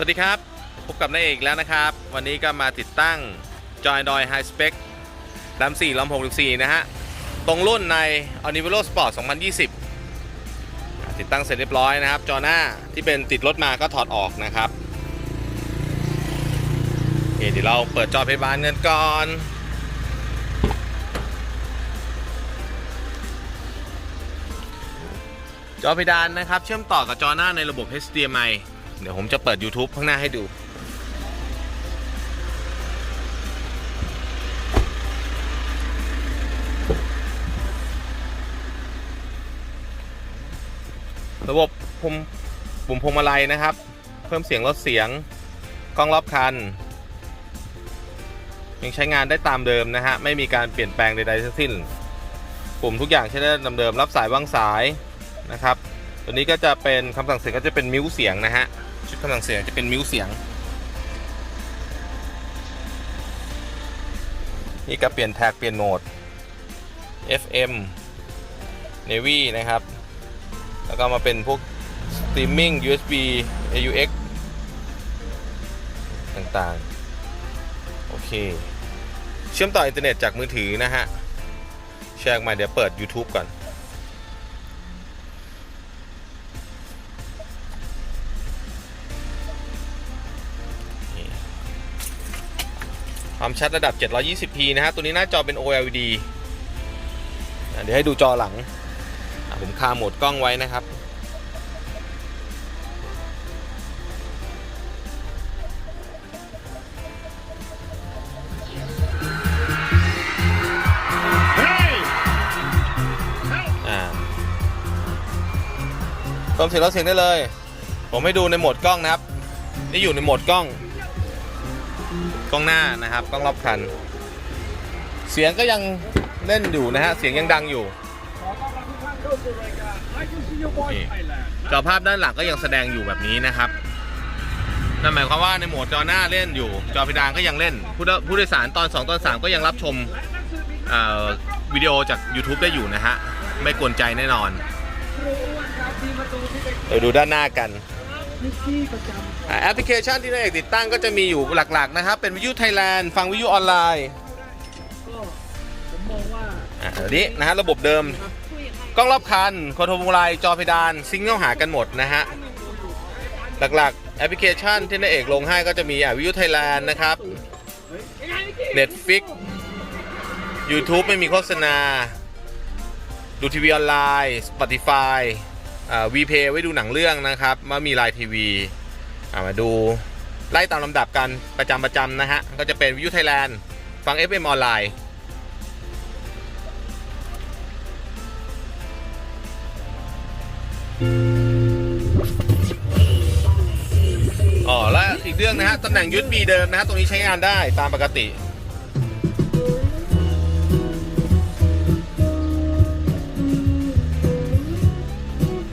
สวัสดีครับ พบกับนายเอกแล้วนะครับ วันนี้ก็มาติดตั้ง Joy Android High Spec ลำ4ลำ614นะฮะ ตรงรุ่นใน o n i v e r o Sport 2020 ติดตั้งเสร็จเรียบร้อยนะครับ จอหน้าที่เป็นติดรถมาก็ถอดออกนะครับเดี๋ยวเราเปิดจอเพย์บานเงินก่อนจอเพดานนะครับ เชื่อมต่อกับจอหน้าในระบบ HDMI เดี๋ยวผมจะเปิด YouTube ข้างหน้าให้ดู ระบบปุ่มปุ่มพวงมาลัยนะครับ เพิ่มเสียงลดเสียงกล้องรอบคัน ยังใช้งานได้ตามเดิมนะฮะ ไม่มีการเปลี่ยนแปลงใดๆทั้งสิ้น ปุ่มทุกอย่างใช้ได้ตามเดิมรับสายวางสายนะครับ ตัวนี้ก็จะเป็นคำสั่งเสียงก็จะเป็นมิวเสียงนะฮะ ชุดคำสั่งเสียงจะเป็นมิวเสียง นี่ก็เปลี่ยนแท็กเปลี่ยนโหมด FM Navy นะครับ แล้วก็มาเป็นพวก Streaming USB AUX ต่างๆ โอเค เชื่อมต่ออินเทอร์เน็ตจากมือถือนะฮะแชร์มาเดี๋ยวเปิด YouTube ก่อน ความชัดระดับ 720p นะฮะ ตัวนี้หน้าจอเป็น OLED เดี๋ยวให้ดูจอหลัง ผมคาโหมดกล้องไว้นะครับ เพิ่มเสียงลดเสียงได้เลย ผมให้ดูในโหมดกล้องนะครับ นี่อยู่ในโหมดกล้อง กล้องหน้านะครับกล้องรอบคัน เสียงก็ยังเล่นอยู่นะฮะเสียงยังดังอยู่นี่จอภาพด้านหลังก็ยังแสดงอยู่แบบนี้นะครับนั่นหมายความว่าในโหมดจอหน้าเล่นอยู่ จอเพดานก็ยังเล่น ผู้โดผู้โดยสารตอน 2 ตอน 3 ก็ยังรับชมวิดีโอจาก YouTube ได้อยู่นะฮะ ไม่กวนใจแน่นอนเป็นเดี๋ยวดูด้านหน้ากัน นิกกี้ประจำอ่าแอปพลิเคชันที่นายเอกติดตั้งก็จะมีอยู่หลักๆนะครับ เป็นวิทยุไทยแลนด์ฟังวิทยุออนไลน์ก็ผมมองว่าอ่าอันนี้นะฮะระบบเดิมกล้องรอบคันคอนโทรลพวงมาลัยจอเพดานซิงเข้าหากันหมดนะฮะหลักๆ แอปพลิเคชันที่นายเอกลงให้ก็จะมีอะวิวไทยแลนด์นะครับยังไงนิกกี้ Netflix YouTube ไม่มีโฆษณา ดูทีวีออนไลน์ Spotify อ่า VPay ไว้ดูหนังเรื่องนะครับมามีไลน์ทีวีอ่ามาดูไล่ตามลำดับกันประจำประจำนะฮะ ก็จะเป็นวิวไทยแลนด์ฟัง FM ออนไลน์อ๋อและอีกเรื่องนะฮะตำแหน่ง USB เดิมนะฮะตรงนี้ใช้งานได้ตามปกติ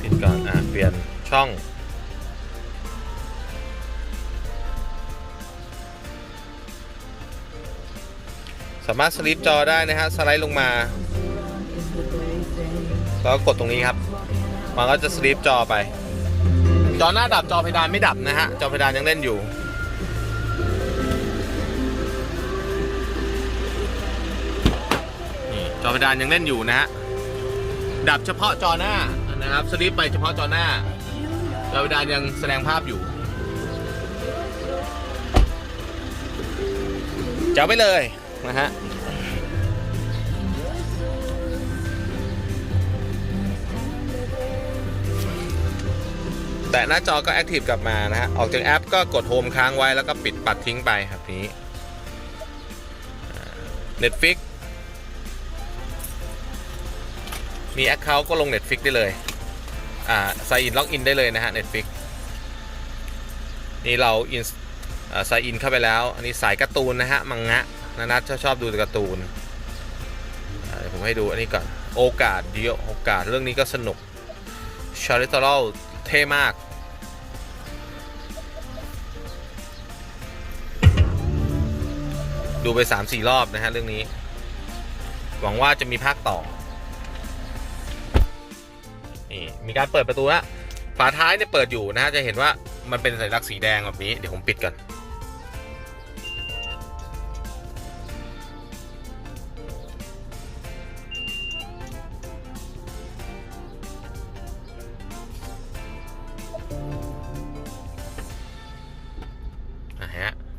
ปิดก่อนอะเปลี่ยนช่อง สามารถสลิปจอได้นะฮะสไลด์ลงมา แล้วก็กดตรงนี้ครับ มันก็จะสลิปจอไป จอหน้าดับจอเพดานไม่ดับนะฮะจอเพดานยังเล่นอยู่นี่จอเพดานยังเล่นอยู่นะฮะดับเฉพาะจอหน้านะครับสลิปไปเฉพาะจอหน้าจอเพดานยังแสดงภาพอยู่จะเอาไปเลย นะฮะแต่หน้าจอก็แอคทีฟกลับมานะฮะ ออกจากแอปก็กดโฮมค้างไว้แล้วก็ปิดปัดทิ้งไปแบบนี้ Netflix มี Account ก็ลง Netflix ได้เลย อ่าไซอินล็อกอินได้เลยนะฮะ Netflix นี่เราอินไซอินเข้าไปแล้ว อันนี้สายการ์ตูนนะฮะ มังงะ นานัทชอบชอบดูการ์ตูนเดี๋ยวผมให้ดูอันนี้ก่อนโอกาสเดียวโอกาสเรื่องนี้ก็สนุกชาริตอลเท่มาก ดูไป 3-4 รอบนะฮะเรื่องนี้ หวังว่าจะมีภาคต่อ นี่ มีการเปิดประตูแล้วฝาท้ายเนี่ยเปิดอยู่นะฮะ จะเห็นว่ามันเป็นสัญลักษณ์สีแดงแบบนี้ เดี๋ยวผมปิดก่อน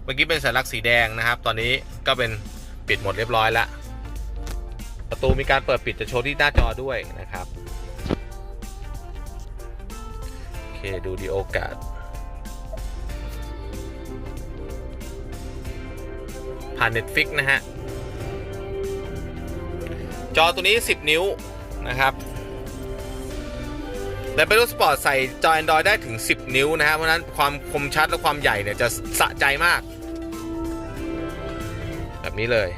เมื่อกี้เป็นสัญลักษณ์สีแดงนะครับ ตอนนี้ก็เป็นปิดหมดเรียบร้อยแล้วประตูมีการเปิดปิดจะโชว์ที่หน้าจอด้วยนะครับโอเคดูดีโอกาสผ่าน Netflix นะฮะ จอตัวนี้ 10 นิ้วนะครับและ b a t t l e Sport ใส่จอ Android ได้ถึง 10 นิ้วนะฮะเพราะนั้นความคมชัดและความใหญ่เนี่ยจะสะใจมาก แบบนี้เลย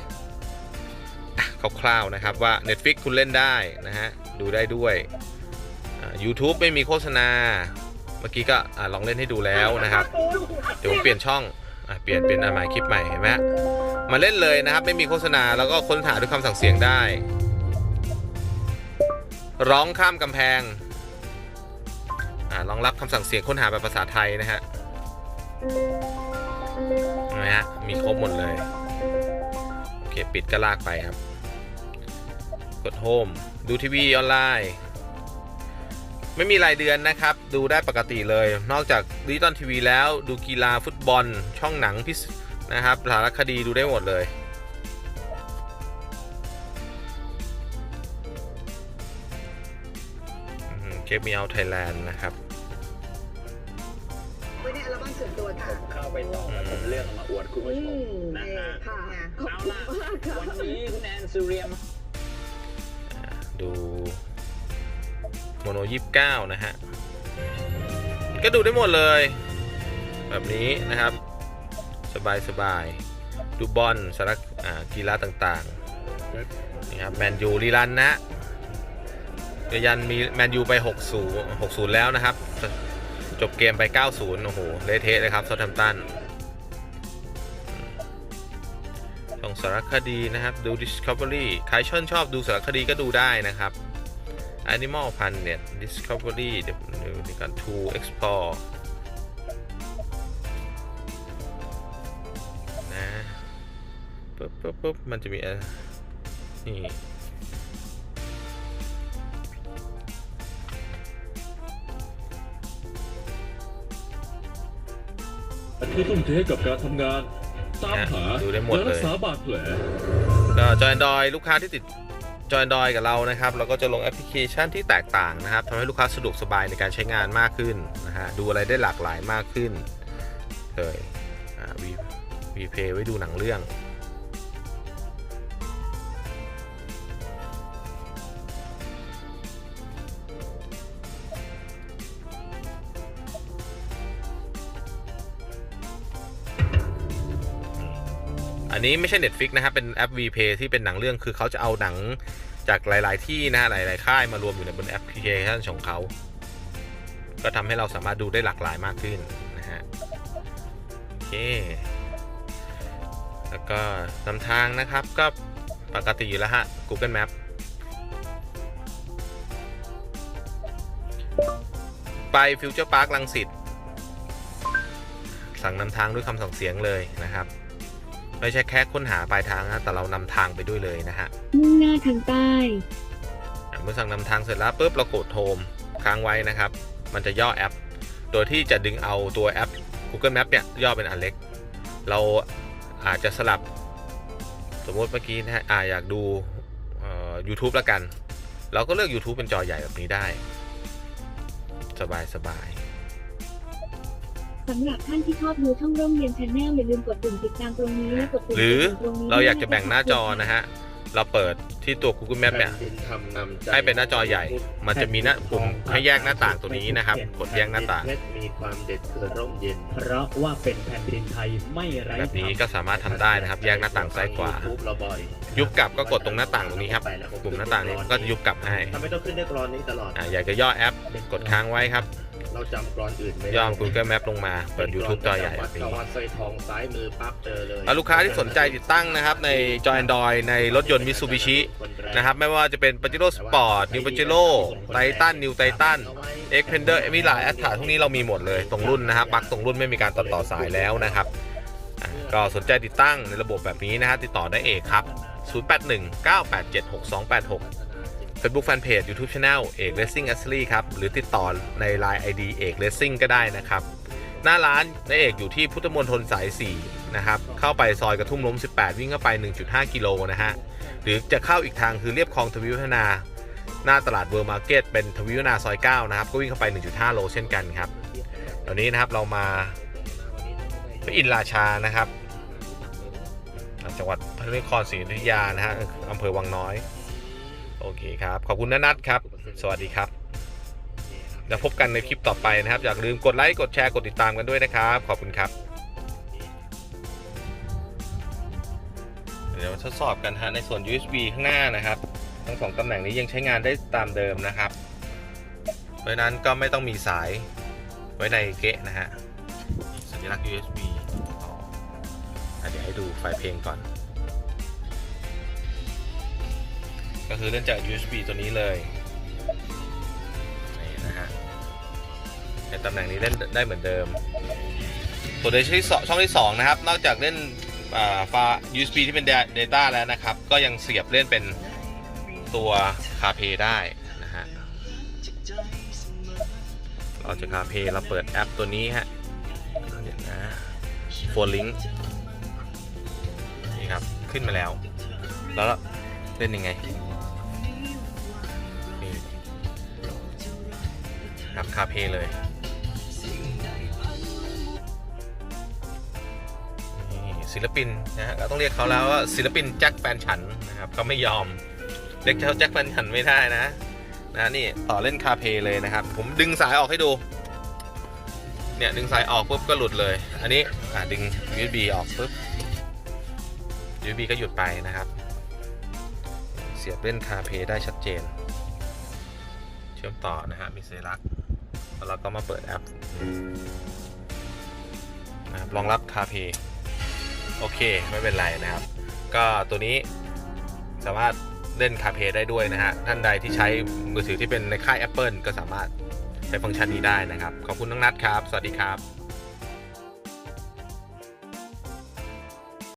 คร่าวๆนะครับว่า Netflix คุณเล่นได้นะฮะดูได้ด้วย YouTube ไม่มีโฆษณา เมื่อกี้ก็ลองเล่นให้ดูแล้วนะครับ เดี๋ยวผมเปลี่ยนช่องอเปลี่ยนเป็นอันใหม่คลิปใหม่เห็นไหมมาเล่นเลยนะครับ ไม่มีโฆษณาแล้วก็ค้นหาด้วยคำสั่งเสียงได้ ร้องข้ามกำแพงอ่ารองรับคำสั่งเสียงค้นหาแบบภาษาไทยนะฮะเห็นไหมฮะมีครบหมดเลย ปิดก็ลากไปครับ กดโฮมดูทีวีออนไลน์ ไม่มีรายเดือนนะครับ ดูได้ปกติเลย นอกจากดิจิตอลทีวีแล้วดูกีฬาฟุตบอล ช่องหนังพิเศษนะครับสารคดีดูได้หมดเลยเกมมีเอาไทยแลนด์นะครับไว้ในอัลบั้มส่วนตัวค่ะ เข้าไปต่อแล้วผมเลือกเอามาอวดคุณผู้อืชมมนะเอฮะอค่ะขอบ เอาคุณล่ะมากค่ะ วันนี้คุณแอนซูเรียม ดูโมโนยี่สิบเก้านะฮะ ก็ดูได้หมดเลย แบบนี้นะครับ สบายสบายดูบอลสารคอ่ากีฬาต่างๆนี่ครับแมนยูรีรันนะเดี๋ยวยันมีแมนยูไป 60 60 แล้วนะครับ จบเกมไป 90 โอ้โห เละเทะเลยครับซอทแฮมตัน สารคดีนะครับ ดู Discovery ใครชื่นชอบดูสารคดีก็ดูได้นะครับ Animal Planet Discovery เดี๋ยวดูในการ To Explore นะปุ๊บปุ๊บปุ๊บมันจะมีอะนี่ที่ทุ่มเทกับการทำงาน ตามหาดูได้หมดและเลรัยกษาบาดแผล ก็จอย Android ลูกค้าที่ติดจอย Android กับเรานะครับ เราก็จะลงแอปพลิเคชันที่แตกต่างนะครับทำให้ลูกค้าสะดวกสบายในการใช้งานมากขึ้นนะฮะดูอะไรได้หลากหลายมากขึ้นเลยอ่าวีวีเพไว้ดูหนังเรื่อง อันนี้ไม่ใช่ Netflix นะครับเป็นแอป VPay ที่เป็นหนังเรื่องคือเขาจะเอาหนังจากหลาย ๆ ที่นะฮะหลาย ๆ ค่ายมารวมอยู่ในบนแอปพลิเคชันของเขาก็ทำให้เราสามารถดูได้หลากหลายมากขึ้นนะฮะโอเค แล้วก็นำทางนะครับก็ปกติอยู่แล้วฮะ Google Map ไปฟิวเจอร์พาร์คลังสิตสั่งนำทางด้วยคำสั่งเสียงเลยนะครับ ไม่ใช่แค่ค้นหาปลายทางนะแต่เรานำทางไปด้วยเลยนะฮะมุ่งหน้าทางใต้อะเมื่อสั่งนำทางเสร็จแล้วปุ๊บเรากดโฮมค้างไว้นะครับ มันจะย่อแอป โดยที่จะดึงเอาตัวแอป Google Map เนี่ยย่อเป็นอันเล็ก เราอาจจะสลับ สมมติเมื่อกี้นะฮะอ่าอยากดูเอ่อ YouTube ละกัน เราก็เลือก YouTube เป็นจอใหญ่แบบนี้ได้ สบายสบาย สำหรับท่านที่ชอบดูช่องร่มเรียนชาแนลอย่าลืมกดปุ่มติดตามตรงนี้และกดปุ่มหรือตรงนี้เราอยากจะแบ่งหน้าจอนะฮะ เราเปิดที่ตัว Google Map เนี่ย ให้เป็นหน้าจอใหญ่ มันจะมีหน้าปุ่มให้แยกหน้าต่างตัวนี้นะครับ กดแยกหน้าต่างเพชรมีความเด็ดคือร่มเย็น เพราะว่าเป็นแผ่นดินไทยไม่ไร้แบบนี้ก็สามารถทำได้นะครับ แยกหน้าต่างซ้ายขวาทูบเราบ่อยยุบกลับก็กดตรงหน้าต่างตรงนี้ครับ ปุ่มหน้าต่างนี้ก็จะยุบกลับให้ทำไมต้องขึ้นด้วยกรอนนี้ตลอดอ่าอยากจะย่อแอป กดค้างไว้ครับ เราจำกรอนอื่นไม่ได้ย่อม Google Map ลงมา เปิด YouTube จอใหญ่วัแบดบนี้กวัดสร้อยทองซ้ายมือปั๊บเจอเลยอะลูกค้าที่สนใจติดตั้งนะครับในจอ Android ในรถยนต์ Mitsubishi นะครับไม่ว่าจะเป็น Pajero Sport New Pajero Titan New Titan Xpander มีหลายแอสถาทุกนี้เรามีหมดเลยตรงรุ่นนะครับปลั๊กตรงรุ่นไม่มีการตัดต่อสายแล้วนะครับอะก็สนใจติดตั้งในระบบแบบนี้นะฮะติดต่อได้เอกครับ 0819876286 Facebook Fanpage YouTube Channel เอก Racing Accessory ครับ หรือติดต่อใน Line ID เอก Racing ก็ได้นะครับ หน้าร้านนายเอกอยู่ที่พุทธมณฑลสาย 4 นะครับ เข้าไปซอยกระทุ่มล้ม 18 วิ่งเข้าไป 1.5 กิโลนะฮะ หรือจะเข้าอีกทางคือเรียบคลองทวีวัฒนา หน้าตลาดเวอร์มาร์เก็ตเป็นทวีวัฒนาซอย 9 นะครับ ก็วิ่งเข้าไป 1.5 โลเช่นกันครับตอนนี้นะครับเรามาพระอินราชานะครับจังหวัดพระนครศรีอยุธยานะฮะอำเภอวังน้อย อเคครับ ขอบคุณนะนัทครับ สวัสดีครับแล้วพบกันในคลิปต่อไปนะครับ อย่าลืมกดไลค์ กดแชร์ กดติดตามกันด้วยนะครับ ขอบคุณครับ เดี๋ยวมาทดสอบกันฮะในส่วน USB ข้างหน้านะครับ ทั้งสองตำแหน่งนี้ยังใช้งานได้ตามเดิมนะครับ เพราะฉะนั้นก็ไม่ต้องมีสายไว้ในเกะนะฮะ สัญลักษณ์ USB อ๋ออะเดี๋ยวให้ดูไฟล์เพลงก่อน ก็คือเล่นจาก USB ตัวนี้เลยนี่นะฮะในตำแหน่งนี้เล่นได้เหมือนเดิมส่วนในช่องที่สองช่องที่สองนะครับ นอกจากเล่นอ่าฟ้า USB ที่เป็น Data แล้วนะครับ ก็ยังเสียบเล่นเป็นตัว CarPlay ได้นะฮะเราจะ CarPlay เราเปิดแอปตัวนี้ฮะเดี๋ยวนะ Phone Link นี่ครับ ขึ้นมาแล้ว แล้วเล่นยังไง ครับคาเพเลย ศิลปินนะฮะก็ต้องเรียกเขาแล้วว่าศิลปินแจ็คแฟนฉันนะครับเขาไม่ยอมเรียกเขาแจ็คแฟนฉันไม่ได้นะนะนี่ต่อเล่นคาเพเลยนะครับ ผมดึงสายออกให้ดูเนี่ยดึงสายออกปุ๊บก็หลุดเลย อันนี้อะดึง USB ออกปุ๊บ USB ก็หยุดไปนะครับ เสียบเล่นคาเพได้ชัดเจน เชื่อมต่อนะฮะมีเซรัก แล้วเราก็มาเปิดแอปนะครับรองรับคาเพโอเค ไม่เป็นไรนะครับ ก็ตัวนี้สามารถเล่นคาเพได้ด้วยนะฮะ ท่านใดที่ใช้มือถือที่เป็นในค่าย Apple ก็สามารถใช้ฟังก์ชันนี้ได้นะครับ ขอบคุณน้องนัทครับ สวัสดีครับ